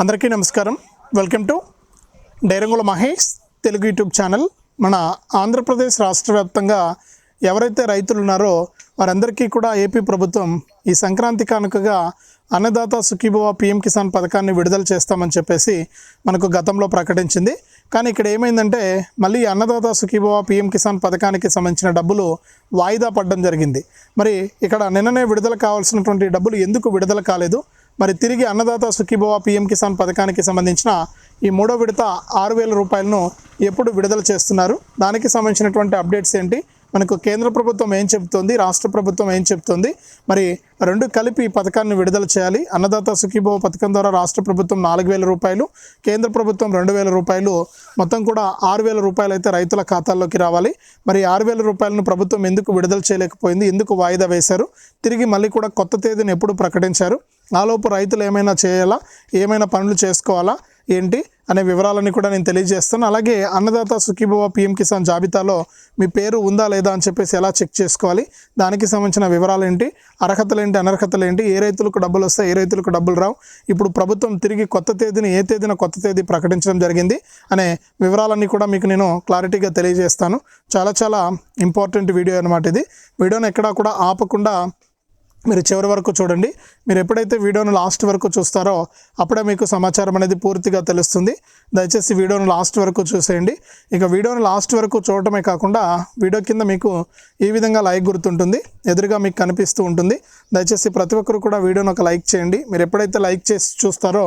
అందరికీ నమస్కారం. Welcome to Dairangula Mahesh Telugu YouTube channel. మన ఆంధ్రప్రదేశ్ రాష్ట్ర వ్యాప్తంగా ఎవరైతే రైతులు ఉన్నారో వారందరికీ కూడా ఏపీ ప్రభుత్వం ఈ సంక్రాంతి కానుకగా అన్నదాత సుఖీభవ పిఎం కిసాన్ పథకాన్ని విడుదల చేస్తామని చెప్పేసి మనకు గతంలో ప్రకటించింది. కానీ ఇక్కడ ఏమైందంటే మళ్ళీ అన్నదాత సుఖీభవ పిఎం కిసాన్ పథకానికి సంబంధించిన డబ్బులు వాయిదా పడడం జరిగింది. మరి ఇక్కడ నిన్ననే విడుదల కావాల్సినటువంటి డబ్బులు ఎందుకు విడుదల కాలేదు? మరి తిరిగి అన్నదాత సుఖీభవ పిఎం కిసాన్ పథకానికి సంబంధించిన ఈ మూడో విడత ఆరు వేల రూపాయలను ఎప్పుడు విడుదల చేస్తున్నారు? దానికి సంబంధించినటువంటి అప్డేట్స్ ఏంటి? మనకు కేంద్ర ప్రభుత్వం ఏం చెబుతోంది? రాష్ట్ర ప్రభుత్వం ఏం చెబుతోంది? మరి రెండు కలిపి పథకాన్ని విడుదల చేయాలి. అన్నదాత సుఖీభవ పథకం ద్వారా రాష్ట్ర ప్రభుత్వం నాలుగు వేల రూపాయలు కేంద్ర ప్రభుత్వం రెండు వేల రూపాయలు మొత్తం కూడా ఆరు వేల రూపాయలు అయితే రైతుల ఖాతాల్లోకి రావాలి. మరి ఆరు వేల రూపాయలను ప్రభుత్వం ఎందుకు విడుదల చేయలేకపోయింది? ఎందుకు వాయిదా వేశారు? తిరిగి మళ్ళీ కూడా కొత్త తేదీని ఎప్పుడు ప్రకటించారు? ఆలోపు రైతులు ఏమైనా చేయాలా? ఏమైనా పనులు చేసుకోవాలా? ఏంటి? అనే వివరాలని కూడా నేను తెలియజేస్తాను. అలాగే అన్నదాత సుఖీభవ పిఎం కిసాన్ జాబితాలో మీ పేరు ఉందా లేదా అని చెప్పేసి ఎలా చెక్ చేసుకోవాలి? దానికి సంబంధించిన వివరాలు ఏంటి? అర్హతలు ఏంటి? అనర్హతలు ఏంటి? ఏ రైతులకు డబ్బులు వస్తాయి? ఏ రైతులకు డబ్బులు రావు? ఇప్పుడు ప్రభుత్వం తిరిగి కొత్త తేదీని ఏ తేదీన కొత్త తేదీ ప్రకటించడం జరిగింది అనే వివరాలన్నీ కూడా మీకు నేను క్లారిటీగా తెలియజేస్తాను. చాలా చాలా ఇంపార్టెంట్ వీడియో అనమాట ఇది. వీడియోని ఎక్కడా కూడా ఆపకుండా మీరు చివరి వరకు చూడండి. మీరు ఎప్పుడైతే వీడియోను లాస్ట్ వరకు చూస్తారో అప్పుడే మీకు సమాచారం అనేది పూర్తిగా తెలుస్తుంది. దయచేసి వీడియోను లాస్ట్ వరకు చూసేయండి. ఇక వీడియోను లాస్ట్ వరకు చూడటమే కాకుండా వీడియో కింద మీకు ఈ విధంగా లైక్ గుర్తుంటుంది. ఎదురుగా మీకు కనిపిస్తూ ఉంటుంది. దయచేసి ప్రతి ఒక్కరు కూడా వీడియోను ఒక లైక్ చేయండి. మీరు ఎప్పుడైతే లైక్ చేసి చూస్తారో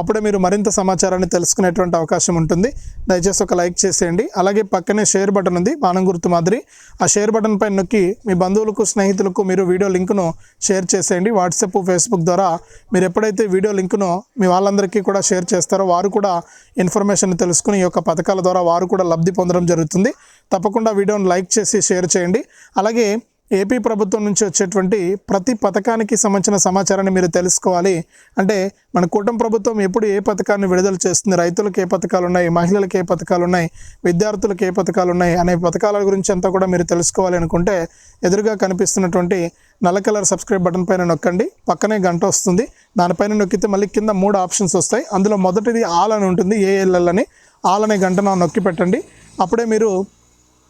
అప్పుడే మీరు మరింత సమాచారాన్ని తెలుసుకునేటువంటి అవకాశం ఉంటుంది. దయచేసి ఒక లైక్ చేసేయండి. అలాగే పక్కనే షేర్ బటన్ ఉంది బాణం గుర్తు మాదిరి. ఆ షేర్ బటన్ పైన నొక్కి మీ బంధువులకు స్నేహితులకు మీరు వీడియో లింక్ను షేర్ చేసేయండి. వాట్సాప్ ఫేస్బుక్ ద్వారా మీరు ఎప్పుడైతే వీడియో లింక్ను మీ వాళ్ళందరికీ కూడా షేర్ చేస్తారో వారు కూడా ఇన్ఫర్మేషన్ తెలుసుకుని ఈ యొక్క పథకాల ద్వారా వారు కూడా లబ్ధి పొందడం జరుగుతుంది. తప్పకుండా వీడియోను లైక్ చేసి షేర్ చేయండి. అలాగే ఏపీ ప్రభుత్వం నుంచి వచ్చేటువంటి ప్రతి పథకానికి సంబంధించిన సమాచారాన్ని మీరు తెలుసుకోవాలి. అంటే మన కూటమి ప్రభుత్వం ఎప్పుడు ఏ పథకాన్ని విడుదల చేస్తుంది? రైతులకు ఏ పథకాలు ఉన్నాయి? మహిళలకు ఏ పథకాలు ఉన్నాయి? విద్యార్థులకు ఏ పథకాలు ఉన్నాయి? అనే పథకాల గురించి అంతా కూడా మీరు తెలుసుకోవాలి అనుకుంటే ఎదురుగా కనిపిస్తున్నటువంటి నల్ల కలర్ సబ్స్క్రైబ్ బటన్ పైన నొక్కండి. పక్కనే గంట వస్తుంది. దానిపైన నొక్కితే మళ్ళీ కింద మూడు ఆప్షన్స్ వస్తాయి. అందులో మొదటిది ఆల్ అని ఉంటుంది. ఏఎల్ఎల్ అని. ఆల్ అనే గంటను నొక్కి పెట్టండి అప్పుడే మీరు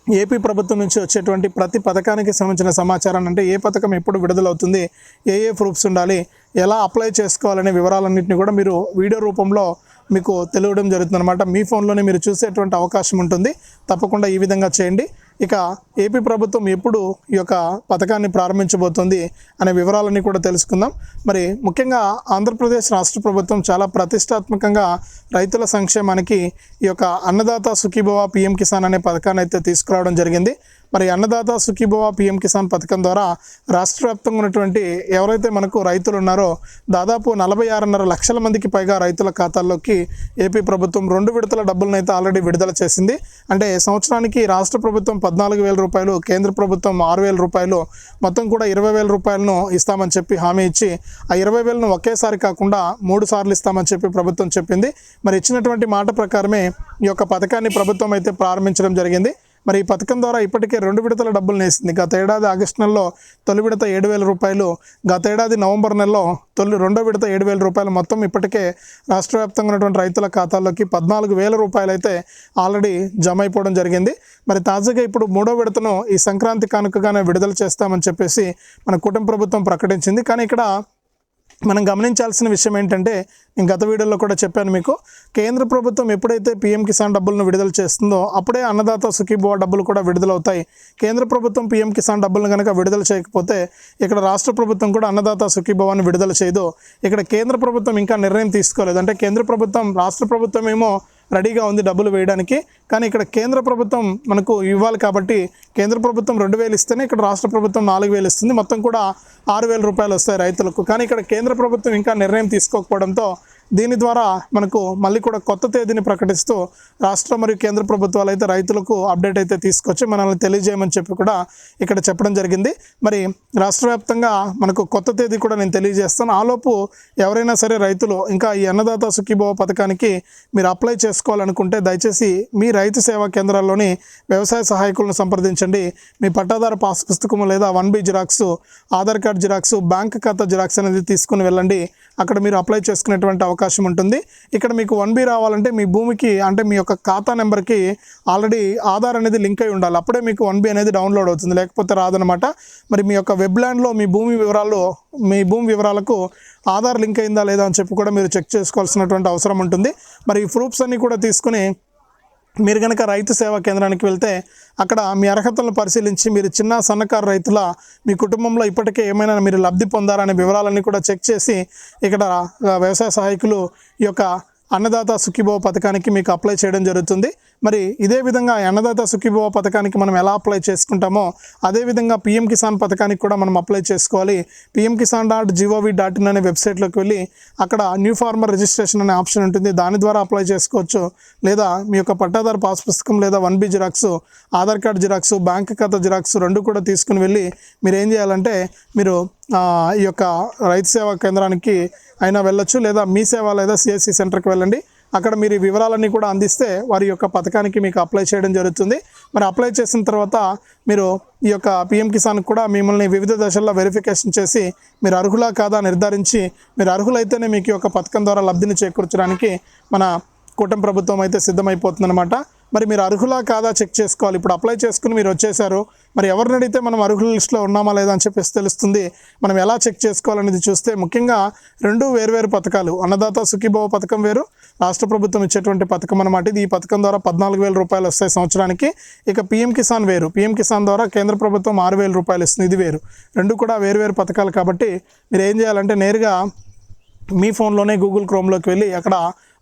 ఏపీ ప్రభుత్వం నుంచి వచ్చేటువంటి ప్రతి పథకానికి సంబంధించిన సమాచారాన్ని అంటే ఏ పథకం ఎప్పుడు విడుదలవుతుంది ఏ ఏ ప్రూఫ్స్ ఉండాలి ఎలా అప్లై చేసుకోవాలనే వివరాలన్నింటినీ కూడా మీరు వీడియో రూపంలో మీకు తెలియడం జరుగుతుంది అనమాట మీ ఫోన్లోనే మీరు చూసేటువంటి అవకాశం ఉంటుంది. తప్పకుండా ఈ విధంగా చేయండి. ఇక ఏపీ ప్రభుత్వం ఎప్పుడు ఈ యొక్క పథకాన్ని ప్రారంభించబోతుంది అనే వివరాలన్నీ కూడా తెలుసుకుందాం. మరి ముఖ్యంగా ఆంధ్రప్రదేశ్ రాష్ట్ర ప్రభుత్వం చాలా ప్రతిష్టాత్మకంగా రైతుల సంక్షేమానికి ఈ యొక్క అన్నదాత సుఖీభవ పిఎం కిసాన్ అనే పథకాన్ని అయితే తీసుకురావడం జరిగింది. మరి అన్నదాత సుఖీభవ పిఎం కిసాన్ పథకం ద్వారా రాష్ట్ర వ్యాప్తంగా ఉన్నటువంటి ఎవరైతే మనకు రైతులు ఉన్నారో దాదాపు నలభై ఆరున్నర లక్షల మందికి పైగా రైతుల ఖాతాల్లోకి ఏపీ ప్రభుత్వం రెండు విడతల డబ్బులను అయితే ఆల్రెడీ విడుదల చేసింది. అంటే సంవత్సరానికి రాష్ట్ర ప్రభుత్వం పద్నాలుగు వేల రూపాయలు కేంద్ర ప్రభుత్వం ఆరు వేల రూపాయలు మొత్తం కూడా ఇరవై వేల రూపాయలను ఇస్తామని చెప్పి హామీ ఇచ్చి ఆ ఇరవై వేలను ఒకేసారి కాకుండా మూడు సార్లు ఇస్తామని చెప్పి ప్రభుత్వం చెప్పింది. మరి ఇచ్చినటువంటి మాట ప్రకారమే ఈ యొక్క పథకాన్ని ప్రభుత్వం అయితే ప్రారంభించడం జరిగింది. మరి ఈ పథకం ద్వారా ఇప్పటికే రెండు విడతల డబ్బులు నేసింది. గత ఏడాది ఆగస్టు నెలలో తొలి విడత ఏడు వేల రూపాయలు గత ఏడాది నవంబర్ నెలలో తొలి రెండో విడత ఏడు వేల రూపాయలు మొత్తం ఇప్పటికే రాష్ట్ర వ్యాప్తంగా ఉన్నటువంటి రైతుల ఖాతాల్లోకి పద్నాలుగు వేల రూపాయలు అయితే ఆల్రెడీ జమ అయిపోవడం జరిగింది. మరి తాజాగా ఇప్పుడు మూడో విడతను ఈ సంక్రాంతి కానుకగానే విడుదల చేస్తామని చెప్పేసి మన కుటుంబ ప్రభుత్వం ప్రకటించింది. కానీ ఇక్కడ మనం గమనించాల్సిన విషయం ఏంటంటే నేను గత వీడియోలో కూడా చెప్పాను మీకు కేంద్ర ప్రభుత్వం ఎప్పుడైతే పీఎం కిసాన్ డబ్బులను విడుదల చేస్తుందో అప్పుడే అన్నదాత సుఖీభవ డబ్బులు కూడా విడుదలవుతాయి. కేంద్ర ప్రభుత్వం పీఎం కిసాన్ డబ్బులను కనుక విడుదల చేయకపోతే ఇక్కడ రాష్ట్ర ప్రభుత్వం కూడా అన్నదాత సుఖీభవాన్ని విడుదల చేయదు. ఇక్కడ కేంద్ర ప్రభుత్వం ఇంకా నిర్ణయం తీసుకోలేదు. అంటే కేంద్ర ప్రభుత్వం రాష్ట్ర ప్రభుత్వం ఏమో రెడీగా ఉంది డబ్బులు వేయడానికి కానీ ఇక్కడ కేంద్ర ప్రభుత్వం మనకు ఇవ్వాలి కాబట్టి కేంద్ర ప్రభుత్వం రెండు వేలు ఇస్తేనే ఇక్కడ రాష్ట్ర ప్రభుత్వం నాలుగు వేలు ఇస్తుంది. మొత్తం కూడా ఆరు వేల రూపాయలు వస్తాయి రైతులకు. కానీ ఇక్కడ కేంద్ర ప్రభుత్వం ఇంకా నిర్ణయం తీసుకోకపోవడంతో దీని ద్వారా మనకు మళ్ళీ కూడా కొత్త తేదీని ప్రకటిస్తూ రాష్ట్ర మరియు కేంద్ర ప్రభుత్వాలు అయితే రైతులకు అప్డేట్ అయితే తీసుకొచ్చి మనల్ని తెలియజేయమని చెప్పి కూడా ఇక్కడ చెప్పడం జరిగింది. మరి రాష్ట్ర వ్యాప్తంగా మనకు కొత్త తేదీ కూడా నేను తెలియజేస్తాను. ఆలోపు ఎవరైనా సరే రైతులు ఇంకా ఈ అన్నదాత సుఖీభవ పథకానికి మీరు అప్లై చేసుకోవాలనుకుంటే దయచేసి మీ రైతు సేవా కేంద్రాల్లోని వ్యవసాయ సహాయకులను సంప్రదించండి. మీ పట్టాదారు పాస్ పుస్తకము లేదా one B xerox Aadhaar card xerox bank ఖాతా జిరాక్స్ అనేది తీసుకుని వెళ్ళండి. అక్కడ మీరు అప్లై చేసుకునేటువంటి అవకాశం ఉంటుంది. ఇక్కడ మీకు వన్ బి రావాలంటే మీ భూమికి అంటే మీ యొక్క ఖాతా నెంబర్కి ఆల్రెడీ ఆధార్ అనేది లింక్ అయి ఉండాలి. అప్పుడే మీకు వన్ బి అనేది డౌన్లోడ్ అవుతుంది. లేకపోతే రాదనమాట మరి మీ యొక్క వెబ్ ల్యాండ్లో మీ భూమి వివరాలు మీ భూమి వివరాలకు ఆధార్ లింక్ అయిందా లేదా అని చెప్పి కూడా మీరు చెక్ చేసుకోవాల్సినటువంటి అవసరం ఉంటుంది. మరి ఈ ప్రూఫ్స్ అన్నీ కూడా తీసుకుని మీరు కనుక రైతు సేవా కేంద్రానికి వెళ్తే అక్కడ మీ అర్హతలను పరిశీలించి మీరు చిన్న సన్నకారు రైతుల మీ కుటుంబంలో ఇప్పటికే ఏమైనా మీరు లబ్ధి పొందారనే వివరాలన్నీ కూడా చెక్ చేసి ఇక్కడ వ్యవసాయ సహాయకులు ఈ యొక్క అన్నదాత సుఖీభవ పథకానికి మీకు అప్లై చేయడం జరుగుతుంది. మరి ఇదే విధంగా అన్నదాత సుఖీభవ పథకానికి మనం ఎలా అప్లై చేసుకుంటామో అదేవిధంగా పిఎం కిసాన్ పథకానికి కూడా మనం అప్లై చేసుకోవాలి. PM Kisan dot gov dot in అనే వెబ్సైట్లోకి వెళ్ళి అక్కడ న్యూ ఫార్మర్ రిజిస్ట్రేషన్ అనే ఆప్షన్ ఉంటుంది. దాని ద్వారా అప్లై చేసుకోవచ్చు. లేదా మీ యొక్క పట్టాదారు పాస్ పుస్తకం లేదా one B xerox Aadhaar card xerox bank ఖాతా జిరాక్స్ రెండు కూడా తీసుకుని వెళ్ళి మీరు ఏం చేయాలంటే మీరు ఈ యొక్క రైతు సేవా కేంద్రానికి అయినా వెళ్ళొచ్చు. లేదా మీ సేవ లేదా సిఎస్సి సెంటర్కి వెళ్ళండి. అక్కడ మీరు వివరాలన్నీ కూడా అందిస్తే వారి యొక్క పథకానికి మీకు అప్లై చేయడం జరుగుతుంది. మరి అప్లై చేసిన తర్వాత మీరు ఈ యొక్క పిఎం కిసాన్ కూడా మిమ్మల్ని వివిధ దశల్లో వెరిఫికేషన్ చేసి మీరు అర్హులా కాదా నిర్ధారించి మీరు అర్హులైతేనే మీకు ఈ యొక్క పథకం ద్వారా లబ్ధిని చేకూర్చడానికి మన కూటమి ప్రభుత్వం అయితే సిద్ధమైపోతుందన్నమాట. మరి మీరు అర్హులా కాదా చెక్ చేసుకోవాలి. ఇప్పుడు అప్లై చేసుకుని మీరు వచ్చేసారు. మరి ఎవరిని అడిగితే మనం అర్హుల లిస్టులో ఉన్నామా లేదా అని చెప్పేసి తెలుస్తుంది. మనం ఎలా చెక్ చేసుకోవాలనేది చూస్తే ముఖ్యంగా రెండు వేర్వేరు పథకాలు. అన్నదాత సుఖీభవ పథకం వేరు. రాష్ట్ర ప్రభుత్వం ఇచ్చేటువంటి పథకం అనమాట ఇది. ఈ పథకం ద్వారా పద్నాలుగు వేల రూపాయలు వస్తాయి సంవత్సరానికి. ఇక పిఎం కిసాన్ వేరు. పిఎం కిసాన్ ద్వారా కేంద్ర ప్రభుత్వం ఆరు వేల రూపాయలు ఇస్తుంది. ఇది వేరు. రెండు కూడా వేరువేరు పథకాలు కాబట్టి మీరు ఏం చేయాలంటే నేరుగా మీ ఫోన్లోనే గూగుల్ క్రోమ్లోకి వెళ్ళి అక్కడ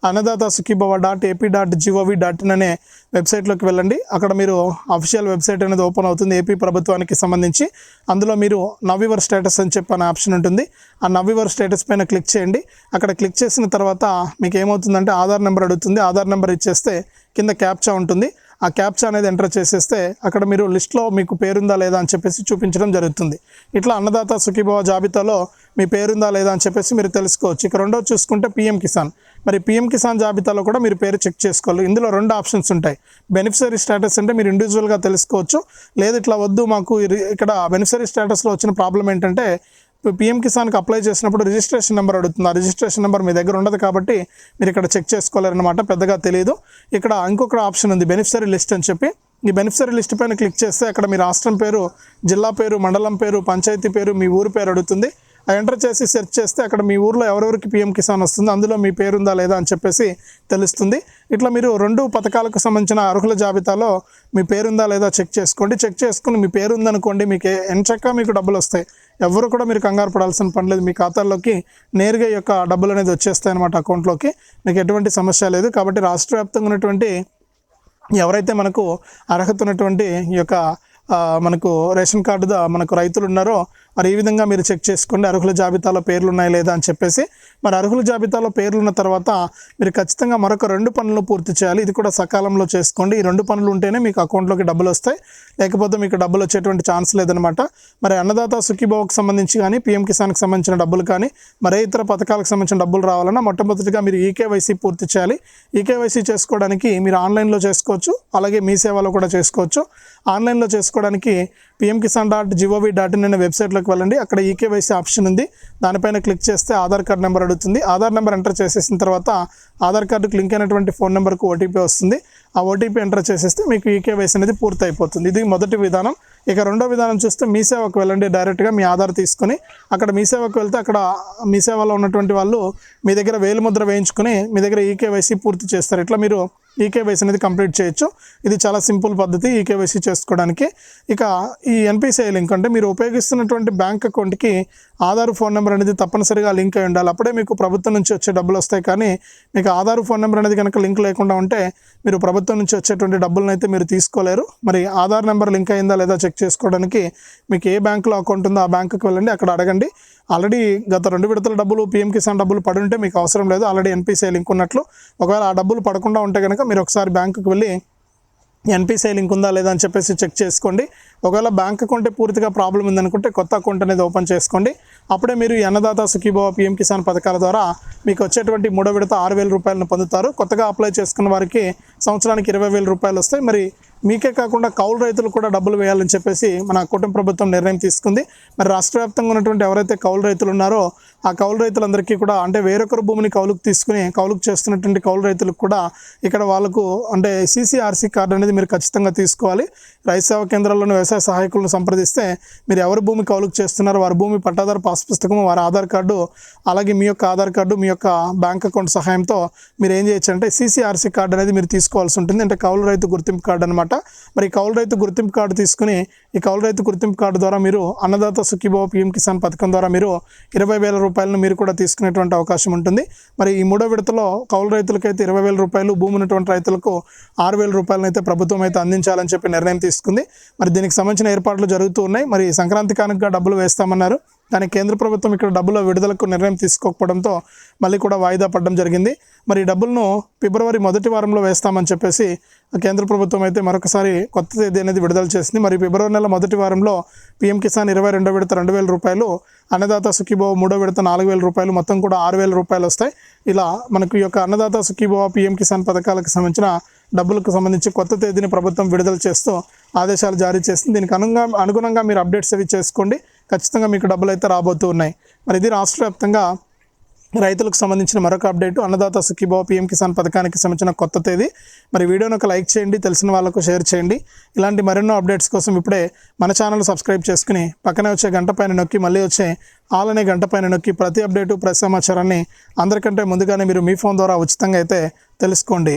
Annadata Sukhibhava dot AP dot gov dot in అనే వెబ్సైట్లోకి వెళ్ళండి. అక్కడ మీరు అఫీషియల్ వెబ్సైట్ అనేది ఓపెన్ అవుతుంది ఏపీ ప్రభుత్వానికి సంబంధించి. అందులో మీరు నవ్వివర్ స్టేటస్ అని చెప్పి అనే ఆప్షన్ ఉంటుంది. ఆ నవ్వివర్ స్టేటస్ పైన క్లిక్ చేయండి. అక్కడ క్లిక్ చేసిన తర్వాత మీకు ఏమవుతుందంటే ఆధార్ నెంబర్ అడుగుతుంది. ఆధార్ నెంబర్ ఇచ్చేస్తే కింద క్యాప్చా ఉంటుంది. ఆ క్యాప్చా అనేది ఎంటర్ చేసేస్తే అక్కడ మీరు లిస్ట్లో మీకు పేరుందా లేదా అని చెప్పేసి చూపించడం జరుగుతుంది. ఇట్లా అన్నదాత సుఖీభవ జాబితాలో మీ పేరుందా లేదా అని చెప్పేసి మీరు తెలుసుకోవచ్చు. ఇక రెండో చూసుకుంటే పిఎం కిసాన్. మరి పిఎం కిసాన్ జాబితాలో కూడా మీరు పేరు చెక్ చేసుకోవాలి. ఇందులో రెండు ఆప్షన్స్ ఉంటాయి. బెనిఫిషరీ స్టేటస్ అంటే మీరు ఇండివిజువల్గా తెలుసుకోవచ్చు. లేదు ఇట్లా వద్దు మాకు ఇది- ఇక్కడ బెనిఫిషరీ స్టేటస్లో వచ్చిన ప్రాబ్లం ఏంటంటే పిఎం కిసాన్కి అప్లై చేసినప్పుడు రిజిస్ట్రేషన్ నెంబర్ అడుగుతుంది. ఆ రిజిస్ట్రేషన్ నెంబర్ మీ దగ్గర ఉండదు కాబట్టి మీరు ఇక్కడ చెక్ చేసుకోలేరన్నమాట పెద్దగా తెలియదు. ఇక్కడ ఇంకొక ఆప్షన్ ఉంది బెనిఫిషరీ లిస్ట్ అని చెప్పి. ఈ బెనిఫిషరీ లిస్ట్ పైన క్లిక్ చేస్తే అక్కడ మీ రాష్ట్రం పేరు జిల్లా పేరు మండలం పేరు పంచాయతీ పేరు మీ ఊరు పేరు అడుగుతుంది. ఎంటర్ చేసి సెర్చ్ చేస్తే అక్కడ మీ ఊర్లో ఎవరెవరికి పిఎం కిసాన్ వస్తుంది అందులో మీ పేరు ఉందా లేదా అని చెప్పేసి తెలుస్తుంది. ఇట్లా మీరు రెండు పథకాలకు సంబంధించిన అర్హుల జాబితాలో మీ పేరుందా లేదా చెక్ చేసుకోండి. చెక్ చేసుకుని మీ పేరు ఉందనుకోండి మీకు ఎంచక్క మీకు డబ్బులు వస్తాయి. ఎవరు కూడా మీరు కంగారు పడాల్సిన పని లేదు. మీ ఖాతాల్లోకి నేరుగా ఈ యొక్క డబ్బులు అనేది వచ్చేస్తాయి అనమాట అకౌంట్లోకి. మీకు ఎటువంటి సమస్య లేదు. కాబట్టి రాష్ట్ర వ్యాప్తంగా ఉన్నటువంటి ఎవరైతే మనకు అర్హత ఉన్నటువంటి ఈ యొక్క మనకు రేషన్ కార్డు మనకు రైతులు ఉన్నారో మరి ఈ విధంగా మీరు చెక్ చేసుకోండి అర్హుల జాబితాలో పేర్లు ఉన్నాయి లేదా అని చెప్పేసి. మరి అర్హుల జాబితాలో పేర్లు ఉన్న తర్వాత మీరు ఖచ్చితంగా మరొక రెండు పనులు పూర్తి చేయాలి. ఇది కూడా సకాలంలో చేసుకోండి. ఈ రెండు పనులు ఉంటేనే మీకు అకౌంట్లోకి డబ్బులు వస్తాయి. లేకపోతే మీకు డబ్బులు వచ్చేటువంటి ఛాన్స్ లేదనమాట మరి అన్నదాత సుఖీభావకు సంబంధించి కానీ పిఎం కిసాన్కి సంబంధించిన డబ్బులు కానీ మరే ఇతర పథకాలకు సంబంధించిన డబ్బులు రావాలన్నా మొట్టమొదటిగా మీరు ఈకేవైసీ పూర్తి చేయాలి. ఈకేవైసీ చేసుకోవడానికి మీరు ఆన్లైన్లో చేసుకోవచ్చు. అలాగే మీ సేవలో కూడా చేసుకోవచ్చు. ఆన్లైన్లో చేసుకోవడానికి PM Kisan dot gov dot in అనే వెబ్సైట్లోకి వెళ్ళండి. అక్కడ ఈకేవైసీ ఆప్షన్ ఉంది. దానిపైన క్లిక్ చేస్తే ఆధార్ కార్డ్ నెంబర్ అడుగుతుంది. ఆధార్ నెంబర్ ఎంటర్ చేసేసిన తర్వాత ఆధార్ కార్డుకు లింక్ అయినటువంటి ఫోన్ నెంబర్కు ఓటీపీ వస్తుంది. ఆ ఓటీపీ ఎంటర్ చేసేస్తే మీకు ఈకేవైసీ అనేది పూర్తి అయిపోతుంది ఇది మొదటి విధానం. ఇక రెండో విధానం చూస్తే మీ సేవకు వెళ్ళండి. డైరెక్ట్గా మీ ఆధార్ తీసుకొని అక్కడ మీ సేవకు వెళ్తే అక్కడ మీ సేవలో ఉన్నటువంటి వాళ్ళు మీ దగ్గర వేలుముద్ర వేయించుకుని మీ దగ్గర ఈకేవైసీ పూర్తి చేస్తారు. ఇట్లా మీరు ఈకేవైసీ అనేది కంప్లీట్ చేయొచ్చు. ఇది చాలా సింపుల్ పద్ధతి ఈకేవైసీ చేసుకోవడానికి. ఇక ఈ ఎన్పిసిఐ లింక్ అంటే మీరు ఉపయోగిస్తున్నటువంటి బ్యాంక్ అకౌంట్కి ఆధార్ ఫోన్ నెంబర్ అనేది తప్పనిసరిగా లింక్ అయి ఉండాలి. అప్పుడే మీకు ప్రభుత్వం నుంచి వచ్చే డబ్బులు వస్తాయి. కానీ మీకు ఆధార్ ఫోన్ నెంబర్ అనేది కనుక లింక్ లేకుండా ఉంటే మీరు ప్రభుత్వం నుంచి వచ్చేటువంటి డబ్బులను అయితే మీరు తీసుకోలేరు. మరి ఆధార్ నెంబర్ లింక్ అయిందా లేదా చెక్ చేసుకోవడానికి మీకు ఏ బ్యాంకులో అకౌంట్ ఉందో ఆ బ్యాంకుకి వెళ్ళండి. అక్కడ అడగండి. ఆల్రెడీ గత రెండు విడతల డబ్బులు పీఎం కిసాన్ డబ్బులు పడి ఉంటే మీకు అవసరం లేదు. ఆల్రెడీ ఎన్పిసిఐ లింక్ ఉన్నట్లు. ఒకవేళ ఆ డబ్బులు పడకుండా ఉంటే కనుక మీరు ఒకసారి బ్యాంకుకి వెళ్ళి ఎన్పిసిఐ లింక్ ఉందా లేదా అని చెప్పేసి చెక్ చేసుకోండి. ఒకవేళ బ్యాంక్ అకౌంట్ పూర్తిగా ప్రాబ్లం ఉందనుకుంటే కొత్త అకౌంట్ అనేది ఓపెన్ చేసుకోండి. అప్పుడే మీరు అన్నదాత సుఖీభవ పిఎం కిసాన్ పథకాల ద్వారా మీకు వచ్చేటువంటి మూడో విడత ఆరు వేల రూపాయలను పొందుతారు. కొత్తగా అప్లై చేసుకున్న వారికి సంవత్సరానికి ఇరవై వేల రూపాయలు వస్తాయి. మరి మీకే కాకుండా కౌలు రైతులు కూడా డబ్బులు వేయాలని చెప్పేసి మన కుటుంబ ప్రభుత్వం నిర్ణయం తీసుకుంది. మరి రాష్ట్ర వ్యాప్తంగా ఉన్నటువంటి ఎవరైతే కౌలు రైతులు ఉన్నారో ఆ కౌలు రైతులందరికీ కూడా అంటే వేరొకరు భూమిని కౌలుకు తీసుకుని కౌలుకు చేస్తున్నటువంటి కౌలు రైతులకు కూడా ఇక్కడ వాళ్ళకు అంటే సీసీఆర్సీ కార్డు అనేది మీరు ఖచ్చితంగా తీసుకోవాలి. రైతు సేవా కేంద్రాల్లోని వ్యవసాయ సహాయకులను సంప్రదిస్తే మీరు ఎవరి భూమి కౌలుకు చేస్తున్నారో వారి భూమి పట్టాదారు పాస్ పుస్తకం వారి ఆధార్ కార్డు అలాగే మీ యొక్క ఆధార్ కార్డు మీ యొక్క బ్యాంక్ అకౌంట్ సహాయంతో మీరు ఏం చేయొచ్చు అంటే సీసీఆర్సీ కార్డు అనేది మీరు తీసుకోవాల్సి ఉంటుంది. అంటే కౌలు రైతు గుర్తింపు కార్డు అనమాట మరి కౌలు రైతు గుర్తింపు కార్డు తీసుకుని ఈ కౌలు రైతు గుర్తింపు కార్డు ద్వారా మీరు అన్నదాత సుఖీభావ పీఎం కిసాన్ పథకం ద్వారా మీరు ఇరవై వేల రూపాయలను మీరు కూడా తీసుకునేటువంటి అవకాశం ఉంటుంది. మరి ఈ మూడో విడతలో కౌలు రైతులకైతే ఇరవై వేల రూపాయలు భూమి ఉన్నటువంటి రైతులకు ఆరు వేల రూపాయలను అయితే ప్రభుత్వం అయితే అందించాలని చెప్పి నిర్ణయం తీసుకుంది. మరి దీనికి సంబంధించిన ఏర్పాట్లు జరుగుతూ ఉన్నాయి. మరి సంక్రాంతి కానుకగా డబ్బులు వేస్తామన్నారు. కానీ కేంద్ర ప్రభుత్వం ఇక్కడ డబ్బుల విడుదలకు నిర్ణయం తీసుకోకపోవడంతో మళ్ళీ కూడా వాయిదా పడడం జరిగింది. మరి ఈ డబ్బులను ఫిబ్రవరి మొదటి వారంలో వేస్తామని చెప్పేసి కేంద్ర ప్రభుత్వం అయితే మరొకసారి కొత్త తేదీ అనేది విడుదల చేసింది. మరి ఫిబ్రవరి నెల మొదటి వారంలో పీఎం కిసాన్ ఇరవై రెండో విడత రెండు వేల రూపాయలు అన్నదాత సుఖీభావ మూడో విడత నాలుగు వేల రూపాయలు మొత్తం కూడా ఆరు వేల రూపాయలు వస్తాయి. ఇలా మనకు ఈ యొక్క అన్నదాత సుఖీభావ పీఎం కిసాన్ పథకాలకు సంబంధించిన డబ్బులకు సంబంధించి కొత్త తేదీని ప్రభుత్వం విడుదల చేస్తూ ఆదేశాలు జారీ చేస్తుంది. దీనికి అనుగుణంగా అనుగుణంగా మీరు అప్డేట్స్ అవి చేసుకోండి. ఖచ్చితంగా మీకు డబ్బులు అయితే రాబోతూ ఉన్నాయి. మరి ఇది రాష్ట్ర వ్యాప్తంగా రైతులకు సంబంధించిన మరొక అప్డేట్. అన్నదాత సుఖీభావ పీఎం కిసాన్ పథకానికి సంబంధించిన కొత్త తేదీ. మరి వీడియోను ఒక లైక్ చేయండి తెలిసిన వాళ్ళకు షేర్ చేయండి. ఇలాంటి మరెన్నో అప్డేట్స్ కోసం ఇప్పుడే మన ఛానల్ సబ్స్క్రైబ్ చేసుకుని పక్కనే వచ్చే గంట పైన నొక్కి మళ్ళీ వచ్చే ఆల్ అనే గంట పైన నొక్కి ప్రతి అప్డేటు ప్రతి సమాచారాన్ని అందరికంటే ముందుగానే మీరు మీ ఫోన్ ద్వారా ఉచితంగా అయితే తెలుసుకోండి.